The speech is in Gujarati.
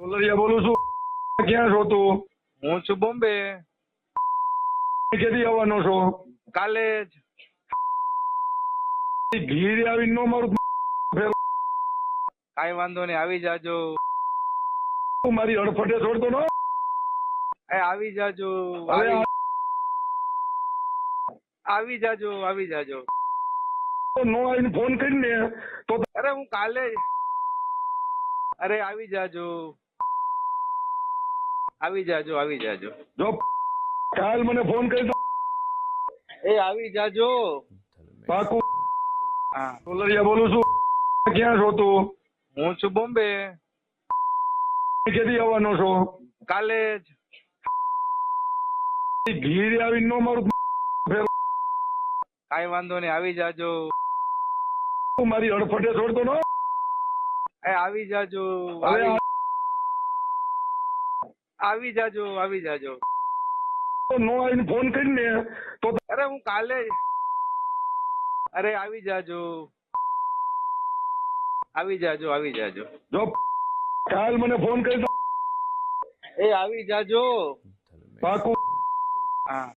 સોલરિયા બોલું છું. ક્યાં છો તું? હું છું બોમ્બે. કેદી આવવાનો છો? કાલે જ. ઘીરે આવીને નો મારું કાંઈ વાંધો નહીં આવી જાજો. મારી અડફટે છોડતો નો એ આવી જાજો આવી જાજો આવી જાજો. નો આવીને ફોન કરીને તો અરે હું કાલે અરે આવી જાજો. આવી જાજો આવી જાજો. જો કાલ મને ફોન કરી દો. એ આવી જાજો. પાકું. હા. સોલરિયા બોલું છું. ક્યાં છો તું? હું છું બોમ્બે. કેદી આવવાનો છો? કાલે જ. ઘીરે આવીને નો મારું કાઈ વાંધો નહીં આવી જાજો. મારી હડફટે છોડતો નો એ આવી જાજો હવે આવી જાજો આવી જાજો. નો આવીને ફોન કરીને તો અરે હું કાલે અરે આવી જાજો. આવી જાજો આવી જાજો. જો કાલ મને ફોન કરી એ આવી જાજો. પાકું. હા.